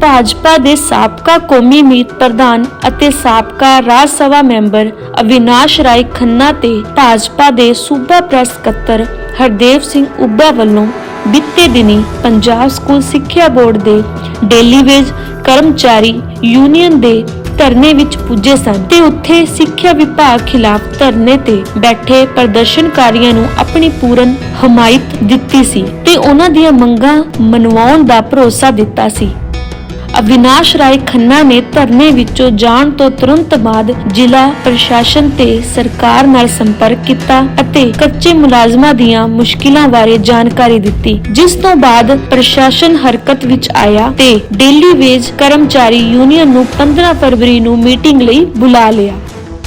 ਭਾਜਪਾ ਦੇ ਸਾਬਕਾ ਕੌਮੀ ਮੀਤ ਪ੍ਰਧਾਨ ਅਤੇ ਸਾਬਕਾ ਰਾਜ ਸਭਾ ਮੈਂਬਰ ਅਵਿਨਾਸ਼ ਰਾਏ ਖੰਨਾ ਤੇ ਭਾਜਪਾ ਦੇ ਸੂਬਾ ਪ੍ਰੈਸ ਸਕੱਤਰ ਹਰਦੇਵ ਸਿੰਘ ਉੱਬਾ ਵੱਲੋਂ ਬੀਤੇ ਦਿਨੀ ਪੰਜਾਬ ਸਕੂਲ ਸਿੱਖਿਆ ਬੋਰਡ ਦੇ ਡੇਲੀ ਵੇਜ ਕਰਮਚਾਰੀ ਯੂਨੀਅਨ ਦੇ ਧਰਨੇ ਵਿੱਚ ਪੁੱਜੇ ਸਨ ਤੇ ਉੱਥੇ ਸਿੱਖਿਆ ਵਿਭਾਗ ਖਿਲਾਫ ਧਰਨੇ ਤੇ ਬੈਠੇ ਪ੍ਰਦਰਸ਼ਨਕਾਰੀਆਂ ਨੂੰ ਆਪਣੀ ਪੂਰਨ ਹਮਾਇਤ ਦਿੱਤੀ ਸੀ ਤੇ ਉਹਨਾਂ ਦੀਆਂ ਮੰਗਾਂ ਮਨਵਾਉਣ ਦਾ ਭਰੋਸਾ ਦਿੱਤਾ ਸੀ। ਅਵਿਨਾਸ਼ ਰਾਏ ਖੰਨਾ ਨੇ ਧਰਨੇ ਵਿੱਚੋਂ ਜਾਣ ਤੋਂ ਤੁਰੰਤ ਬਾਅਦ ਜ਼ਿਲ੍ਹਾ ਪ੍ਰਸ਼ਾਸਨ ਤੇ ਸਰਕਾਰ ਨਾਲ ਸੰਪਰਕ ਕੀਤਾ ਅਤੇ ਕੱਚੇ ਮੁਲਾਜ਼ਮਾਂ ਦੀਆਂ ਮੁਸ਼ਕਿਲਾਂ ਬਾਰੇ ਜਾਣਕਾਰੀ ਦਿੱਤੀ, ਜਿਸ ਤੋਂ ਬਾਅਦ ਪ੍ਰਸ਼ਾਸਨ ਹਰਕਤ ਵਿੱਚ ਆਇਆ ਤੇ ਡੇਲੀ ਵੇਜ ਕਰਮਚਾਰੀ ਯੂਨੀਅਨ ਨੂੰ 15 ਫਰਵਰੀ ਨੂੰ ਮੀਟਿੰਗ ਲਈ ਬੁਲਾ ਲਿਆ।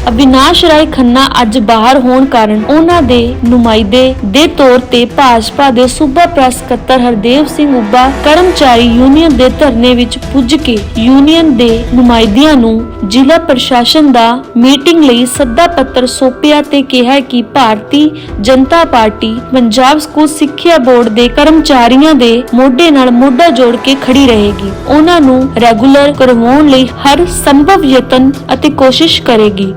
ਅਵਿਨਾਸ਼ ਰਾਏ ਖੰਨਾ ਅੱਜ ਬਾਹਰ ਹੋਣ ਕਾਰਨ ਉਹਨਾਂ ਦੇ ਨੁਮਾਇੰਦੇ ਦੇ ਤੌਰ ਤੇ ਭਾਜਪਾ ਦੇ ਸੂਬਾ ਪ੍ਰੈਸ ਸਕੱਤਰ ਹਰਦੇਵ ਸਿੰਘ ਉੱਬਾ ਕਰਮਚਾਰੀ ਯੂਨੀਅਨ ਦੇ ਧਰਨੇ ਵਿੱਚ ਪੁੱਜ ਕੇ ਯੂਨੀਅਨ ਦੇ ਨੁਮਾਇੰਦਿਆਂ ਨੂੰ ਜ਼ਿਲ੍ਹਾ ਪ੍ਰਸ਼ਾਸਨ ਦਾ ਮੀਟਿੰਗ ਲਈ ਸੱਦਾ ਪੱਤਰ ਸੌਂਪਿਆ ਤੇ ਕਿਹਾ ਕਿ ਭਾਰਤੀ ਜਨਤਾ ਪਾਰਟੀ ਪੰਜਾਬ ਸਕੂਲ ਸਿੱਖਿਆ ਬੋਰਡ ਦੇ ਕਰਮਚਾਰੀਆਂ ਦੇ ਮੋਢੇ ਨਾਲ ਮੋਢਾ ਜੋੜ ਕੇ ਖੜੀ ਰਹੇਗੀ। ਉਹਨਾਂ ਨੂੰ ਰੈਗੂਲਰ ਕਰਵਾਉਣ ਲਈ ਹਰ ਸੰਭਵ ਯਤਨ ਅਤੇ ਕੋਸ਼ਿਸ਼ ਕਰੇਗੀ।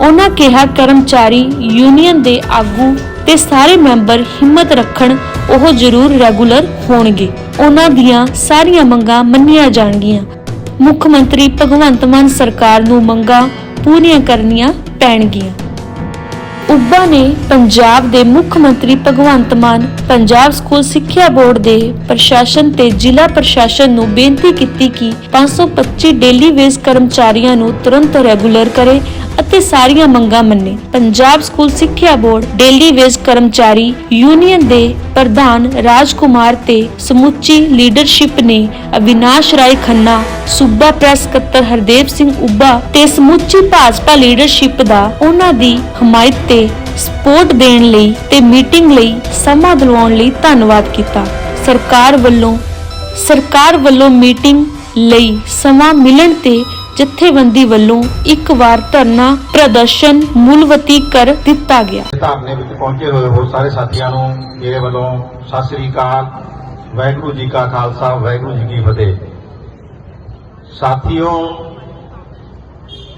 ਉਹਨਾਂ ਕਿਹਾ, ਕਰਮਚਾਰੀ ਯੂਨੀਅਨ ਦੇ ਆਗੂ ਤੇ ਸਾਰੇ ਮੈਂਬਰ ਹਿੰਮਤ ਰੱਖਣ ਉਹ ਜ਼ਰੂਰ ਰੈਗੂਲਰ ਹੋਣਗੇ। ਉਹਨਾਂ ਦੀਆਂ ਸਾਰੀਆਂ ਮੰਗਾਂ ਮੰਨੀਆਂ ਜਾਣਗੀਆਂ। ਮੁੱਖ ਮੰਤਰੀ ਭਗਵੰਤ ਮਾਨ ਸਰਕਾਰ ਨੂੰ ਮੰਗਾਂ ਪੂਰੀਆਂ ਕਰਨੀਆਂ ਪੈਣਗੀਆਂ। ਉੱਬਾ ਨੇ ਪੰਜਾਬ ਦੇ ਮੁੱਖ ਮੰਤਰੀ ਭਗਵੰਤ ਮਾਨ ਪੰਜਾਬ ਸਕੂਲ ਸਿੱਖਿਆ ਬੋਰਡ ਦੇ ਪ੍ਰਸ਼ਾਸਨ ਤੇ ਜ਼ਿਲ੍ਹਾ ਪ੍ਰਸ਼ਾਸਨ ਨੂੰ ਬੇਨਤੀ ਕੀਤੀ ਕਿ 525 ਡੇਲੀ ਵੇਜ ਕਰਮਚਾਰੀਆਂ ਨੂੰ ਤੁਰੰਤ ਰੈਗੂਲਰ ਕਰੇ ਅਤੇ ਸਾਰੀਆਂ ਮੰਗਾਂ ਮੰਨੇ। ਪੰਜਾਬ ਸਕੂਲ ਸਿੱਖਿਆ ਬੋਰਡ, ਡੇਲੀ ਵੇਜ ਕਰਮਚਾਰੀ ਯੂਨੀਅਨ ਦੇ ਪ੍ਰਧਾਨ ਰਾਜਕੁਮਾਰ ਤੇ ਸਮੁੱਚੀ ਲੀਡਰਸ਼ਿਪ ਨੇ ਅਵਿਨਾਸ਼ ਰਾਏ ਖੰਨਾ, ਸੂਬਾ ਪ੍ਰੈਸ ਸਕੱਤਰ ਹਰਦੇਵ ਸਿੰਘ ਉੱਬਾ ਤੇ ਸਮੁੱਚੀ ਭਾਜਪਾ ਲੀਡਰਸ਼ਿਪ ਦਾ ਉਹਨਾਂ ਦੀ ਹਮਾਇਤ ਤੇ ਸਪੋਰਟ ਦੇਣ ਲਈ ਤੇ ਮੀਟਿੰਗ ਲਈ ਸਮਾਂ ਦਿਲਵਾਉਣ ਲਈ ਧੰਨਵਾਦ ਕੀਤਾ। ਸਰਕਾਰ ਵੱਲੋਂ ਸਰਕਾਰ ਵੱਲੋਂ ਮੀਟਿੰਗ ਲਈ ਸਮਾਂ ਮਿਲਣ ਤੇ ਜਥੇਬੰਦੀ ਵੱਲੋਂ ਇੱਕ ਵਾਰ ਧਰਨਾ ਪ੍ਰਦਰਸ਼ਨ ਮੁਲਵਤੀ ਕਰ ਦਿੱਤਾ ਗਿਆ। ਧਰਨੇ ਵਿੱਚ ਪਹੁੰਚੇ ਹੋਏ ਹੋਰ ਸਾਰੇ ਸਾਥੀਆਂ ਨੂੰ ਮੇਰੇ ਵੱਲੋਂ ਸਤਿ ਸ੍ਰੀ ਅਕਾਲ, ਵਾਹਿਗੁਰੂ ਜੀ ਕਾ ਖਾਲਸਾ, ਵਾਹਿਗੁਰੂ ਜੀ ਕੀ ਫਤਿਹ। ਸਾਥੀਓ,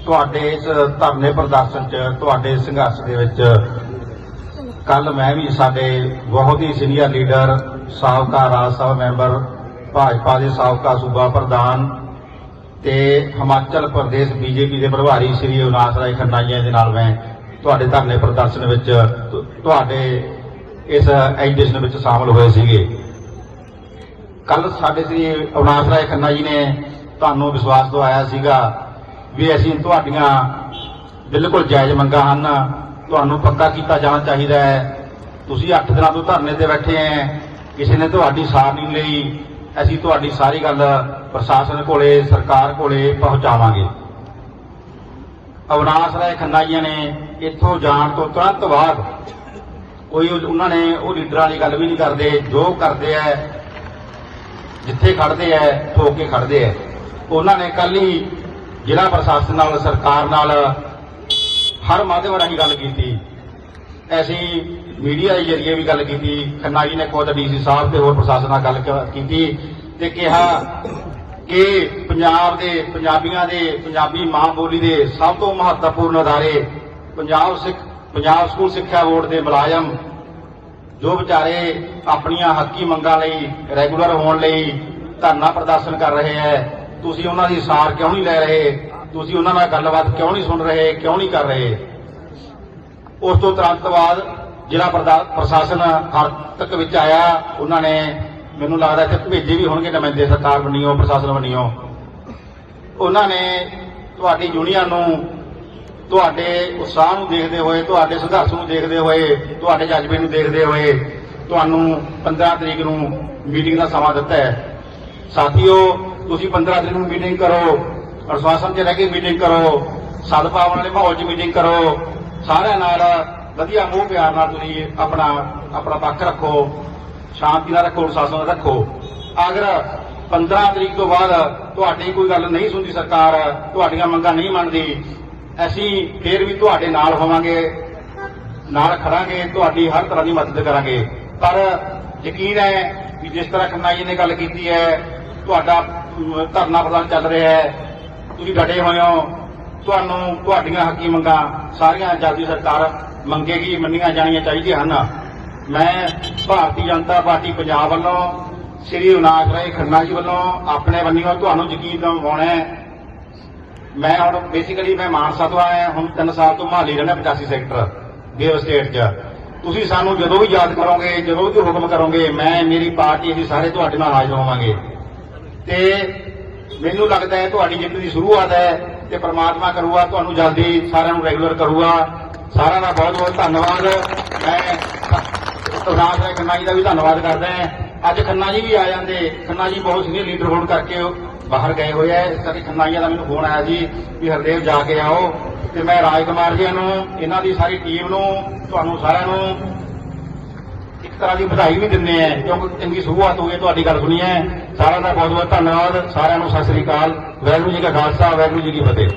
ਤੁਹਾਡੇ ਇਸ ਧਰਨੇ ਪ੍ਰਦਰਸ਼ਨ 'ਚ, ਤੁਹਾਡੇ ਸੰਘਰਸ਼ ਦੇ ਵਿੱਚ ਕੱਲ ਮੈਂ ਵੀ ਸਾਡੇ ਬਹੁਤ ਹੀ ਸੀਨੀਅਰ ਲੀਡਰ ਸਾਬਕਾ ਰਾਜ ਸਭਾ ਮੈਂਬਰ, ਭਾਜਪਾ ਦੇ ਸਾਬਕਾ ਸੂਬਾ ਪ੍ਰਧਾਨ ਤੇ ਹਿਮਾਚਲ ਪ੍ਰਦੇਸ਼ ਬੀਜੇਪੀ ਦੇ ਪ੍ਰਭਾਰੀ ਸ਼੍ਰੀ ਅਵਿਨਾਸ਼ ਰਾਏ ਖੰਨਾ ਜੀ ਦੇ ਨਾਲ ਮੈਂ ਤੁਹਾਡੇ ਧਰਨੇ ਪ੍ਰਦਰਸ਼ਨ ਵਿੱਚ ਤੁਹਾਡੇ ਇਸ ਐਜੀਟੇਸ਼ਨ ਵਿੱਚ ਸ਼ਾਮਲ ਹੋਏ ਸੀਗੇ। ਕੱਲ ਸਾਡੇ ਸ੍ਰੀ ਅਵਿਨਾਸ਼ ਰਾਏ ਖੰਨਾ ਜੀ ਨੇ ਤੁਹਾਨੂੰ ਵਿਸ਼ਵਾਸ ਦਵਾਇਆ ਸੀਗਾ ਵੀ ਅਸੀਂ ਤੁਹਾਡੀਆਂ ਬਿਲਕੁਲ ਜਾਇਜ਼ ਮੰਗਾਂ ਹਨ। ਤੁਹਾਨੂੰ ਪੱਕਾ ਕੀਤਾ ਜਾਣਾ ਚਾਹੀਦਾ ਹੈ। ਤੁਸੀਂ 8 ਦਿਨਾਂ ਤੋਂ ਧਰਨੇ ਤੇ ਬੈਠੇ ਐ ਕਿਸੇ ਨੇ ਤੁਹਾਡੀ ਸਾਰ ਨਹੀਂ ਲਈ। ਅਸੀਂ ਤੁਹਾਡੀ ਸਾਰੀ ਗੱਲ ਪ੍ਰਸ਼ਾਸਨ ਕੋਲੇ, ਸਰਕਾਰ ਕੋਲੇ ਪਹੁੰਚਾਵਾਂਗੇ। ਅਵਨਾਸ਼ ਰਾਏ ਖੰਨਾਈਆਂ ਨੇ ਇੱਥੋਂ ਜਾਣ ਤੋਂ ਤੁਰੰਤ ਬਾਅਦ ਕੋਈ ਉਹਨਾਂ ਨੇ ਉਹ ਲੀਡਰਾਂ ਦੀ ਗੱਲ ਵੀ ਨਹੀਂ ਕਰਦੇ, ਜੋ ਕਰਦੇ ਐ, ਜਿੱਥੇ ਖੜਦੇ ਐ, ਠੋਕ ਕੇ ਖੜਦੇ ਐ। ਉਹਨਾਂ ਨੇ ਕੱਲ ਹੀ ਜ਼ਿਲ੍ਹਾ ਪ੍ਰਸ਼ਾਸਨ ਨਾਲ, ਸਰਕਾਰ ਨਾਲ ਹਰ ਮਾਧਿਅਮ ਰਾਹੀਂ ਗੱਲ ਕੀਤੀ। ਅਸੀਂ ਮੀਡੀਆ ਦੇ ਜ਼ਰੀਏ ਵੀ ਗੱਲ ਕੀਤੀ ਖੰਨਾ ਜੀ ਨੇ ਖੁਦ ਡੀਸੀ ਸਾਹਿਬ ਤੇ ਹੋਰ ਪ੍ਰਸ਼ਾਸਨ ਨਾਲ ਗੱਲ ਕੀਤੀ ਤੇ ਕਿਹਾ ਕਿ ਪੰਜਾਬ ਦੇ, ਪੰਜਾਬੀਆਂ ਦੇ, ਪੰਜਾਬੀ ਮਾਂ ਬੋਲੀ ਦੇ ਸਭ ਤੋਂ ਮਹੱਤਵਪੂਰਨ ਅਦਾਰੇ ਪੰਜਾਬ ਸਿੱਖ, ਪੰਜਾਬ ਸਕੂਲ ਸਿੱਖਿਆ ਬੋਰਡ ਦੇ ਮੁਲਾਜ਼ਮ, ਜੋ ਵਿਚਾਰੇ ਆਪਣੀਆਂ ਹੱਕੀ ਮੰਗਾਂ ਲਈ ਰੈਗੂਲਰ ਹੋਣ ਲਈ ਧਰਨਾ ਪ੍ਰਦਰਸ਼ਨ ਕਰ ਰਹੇ ਹੈ ਤੁਸੀਂ ਉਹਨਾਂ ਦੀ ਸਾਰ ਕਿਉਂ ਨਹੀਂ ਲੈ ਰਹੇ? ਤੁਸੀਂ ਉਹਨਾਂ ਨਾਲ ਗੱਲਬਾਤ ਕਿਉਂ ਨਹੀਂ ਸੁਣ ਰਹੇ? ਕਿਉਂ ਨਹੀਂ ਕਰ ਰਹੇ? ਉਸ ਤੋਂ ਤੁਰੰਤ ਬਾਅਦ ਜ਼ਿਲ੍ਹਾ ਪ੍ਰਧਾ- ਪ੍ਰਸ਼ਾਸਨ ਹਰਤਕ ਵਿੱਚ ਆਇਆ। ਉਹਨਾਂ ਨੇ ਮੈਨੂੰ ਲੱਗਦਾ ਇੱਥੇ ਭੇਜੇ ਵੀ ਹੋਣਗੇ ਨੁਮਾਇੰਦੇ ਸਰਕਾਰ ਬਣੀਓ, ਪ੍ਰਸ਼ਾਸਨ ਬਣੀਓ। ਉਹਨਾਂ ਨੇ ਤੁਹਾਡੀ ਯੂਨੀਅਨ ਨੂੰ ਤੁਹਾਡੇ ਉਤਸ਼ਾਹ ਨੂੰ ਦੇਖਦੇ ਹੋਏ, ਤੁਹਾਡੇ ਸੰਘਰਸ਼ ਨੂੰ ਦੇਖਦੇ ਹੋਏ, ਤੁਹਾਡੇ ਜਜ਼ਬੇ ਨੂੰ ਦੇਖਦੇ ਹੋਏ ਤੁਹਾਨੂੰ 15 ਤਰੀਕ ਨੂੰ ਮੀਟਿੰਗ ਦਾ ਸਮਾਂ ਦਿੱਤਾ ਹੈ। ਸਾਥੀਓ, ਤੁਸੀਂ 15 ਤਰੀਕ ਨੂੰ ਮੀਟਿੰਗ ਕਰੋ ਅਸ਼ਵਾਸਨ 'ਚ ਰਹਿ ਕੇ ਮੀਟਿੰਗ ਕਰੋ, ਸਦਭਾਵਨਾ ਵਾਲੇ ਮਾਹੌਲ 'ਚ ਮੀਟਿੰਗ ਕਰੋ, ਸਾਰਿਆਂ ਨਾਲ ਵਧੀਆ ਮੋਹ ਪਿਆਰ ਨਾਲ ਤੁਸੀਂ ਆਪਣਾ ਆਪਣਾ ਪੱਖ ਰੱਖੋ, ਸ਼ਾਂਤੀ ਨਾਲ ਰੱਖੋ, ਅਨੁਸ਼ਾਸਨ ਰੱਖੋ। ਅਗਰ 15 ਤਰੀਕ ਤੋਂ ਬਾਅਦ ਤੁਹਾਡੀ ਕੋਈ ਗੱਲ ਨਹੀਂ ਸੁਣਦੀ ਸਰਕਾਰ, ਤੁਹਾਡੀਆਂ ਮੰਗਾਂ ਨਹੀਂ ਮੰਨਦੀ, ਅਸੀਂ ਫੇਰ ਵੀ ਤੁਹਾਡੇ ਨਾਲ ਹੋਵਾਂਗੇ, ਨਾਲ ਖੜਾਂਗੇ, ਤੁਹਾਡੀ ਹਰ ਤਰ੍ਹਾਂ ਦੀ ਮਦਦ ਕਰਾਂਗੇ। ਪਰ ਯਕੀਨ ਹੈ ਕਿ ਜਿਸ ਤਰ੍ਹਾਂ ਖੰਨਾ ਜੀ ਨੇ ਗੱਲ ਕੀਤੀ ਹੈ, ਤੁਹਾਡਾ ਧਰਨਾ ਪ੍ਰਦਰਸ਼ਨ ਚੱਲ ਰਿਹਾ ਹੈ, ਤੁਸੀਂ ਡਟੇ ਹੋਏ ਹੋ, ਤੁਹਾਨੂੰ, ਤੁਹਾਡੀਆਂ ਹੱਕੀ ਮੰਗਾਂ ਸਾਰੀਆਂ ਜਲਦੀ ਸਰਕਾਰ ਮੰਗੇਗੀ, ਮੰਨੀਆਂ ਜਾਣੀਆਂ ਚਾਹੀਦੀਆਂ ਹਨ। ਮੈਂ ਭਾਰਤੀ ਜਨਤਾ ਪਾਰਟੀ ਪੰਜਾਬ ਵੱਲੋਂ, ਸ੍ਰੀ ਅਨਾਜ ਰਾਏ ਖੰਨਾ ਜੀ ਵੱਲੋਂ ਆਪਣੇ ਵੱਲੋਂ ਤੁਹਾਨੂੰ ਯਕੀਨ ਦਿਵਾਉਣਾ ਹੈ। ਮੈਂ ਹੁਣ ਬੇਸਿਕਲੀ ਮੈਂ ਮਾਨਸਾ ਤੋਂ ਆਇਆ, ਹੁਣ 3 ਸਾਲ ਤੋਂ ਮਹਾਲੀ ਰਹਿਣਾ 85 ਸੈਕਟਰ ਗੇਵ ਸਟੇਟ 'ਚ। ਤੁਸੀਂ ਸਾਨੂੰ ਜਦੋਂ ਵੀ ਯਾਦ ਕਰੋਗੇ, ਜਦੋਂ ਵੀ ਹੁਕਮ ਕਰੋਗੇ, ਮੈਂ, ਮੇਰੀ ਪਾਰਟੀ, ਅਸੀਂ ਸਾਰੇ ਤੁਹਾਡੇ ਨਾਲ ਹਾਜ਼ਰ ਹੋਵਾਂਗੇ। ਤੇ ਮੈਨੂੰ ਲੱਗਦਾ ਹੈ ਤੁਹਾਡੀ ਜਿੱਤ ਦੀ ਸ਼ੁਰੂਆਤ ਹੈ ਤੇ ਪ੍ਰਮਾਤਮਾ ਕਰੂਗਾ, ਤੁਹਾਨੂੰ ਜਲਦੀ ਸਾਰਿਆਂ ਨੂੰ ਰੈਗੂਲਰ ਕਰੂਗਾ। ਸਾਰਿਆਂ ਦਾ ਬਹੁਤ ਬਹੁਤ ਧੰਨਵਾਦ। ਮੈਂ ਪ੍ਰਧਾਨ ਸਾਹਿਬ ਖੰਨਾ ਜੀ ਦਾ ਵੀ ਧੰਨਵਾਦ ਕਰਦਾ ਹਾਂ। ਅੱਜ ਖੰਨਾ ਜੀ ਵੀ ਆ ਜਾਂਦੇ। ਖੰਨਾ ਜੀ ਬਹੁਤ ਸੀਨੀਅਰ ਲੀਡਰ ਹੋਣ ਕਰਕੇ ਉਹ ਬਾਹਰ ਗਏ ਹੋਏ ਆ। ਇਸ ਕਰਕੇ ਖੰਨਾ ਜੀ ਦਾ ਮੈਨੂੰ ਫੋਨ ਆਇਆ ਸੀ ਵੀ ਹਰਦੇਵ ਜਾ ਕੇ ਆਓ ਤੇ ਮੈਂ ਰਾਜ ਕੁਮਾਰ ਜੀ ਨੂੰ, ਇਹਨਾਂ ਦੀ ਸਾਰੀ ਟੀਮ ਨੂੰ, ਤੁਹਾਨੂੰ ਸਾਰਿਆਂ ਨੂੰ ਇੱਕ ਤਰ੍ਹਾਂ ਦੀ ਵਧਾਈ ਵੀ ਦਿੰਦੇ ਆ ਕਿਉਂਕਿ ਚੰਗੀ ਸ਼ੁਰੂਆਤ ਹੋਈ ਤੁਹਾਡੀ ਗੱਲ ਸੁਣੀ ਹੈ। ਸਾਰਿਆਂ ਦਾ ਬਹੁਤ ਬਹੁਤ ਧੰਨਵਾਦ। ਸਾਰਿਆਂ ਨੂੰ ਸਤਿ ਸ੍ਰੀ ਅਕਾਲ। ਵਾਹਿਗੁਰੂ ਜੀ ਕਾ ਖਾਲਸਾ ਵਾਹਿਗੁਰੂ ਜੀ ਕੀ ਫਤਿਹ।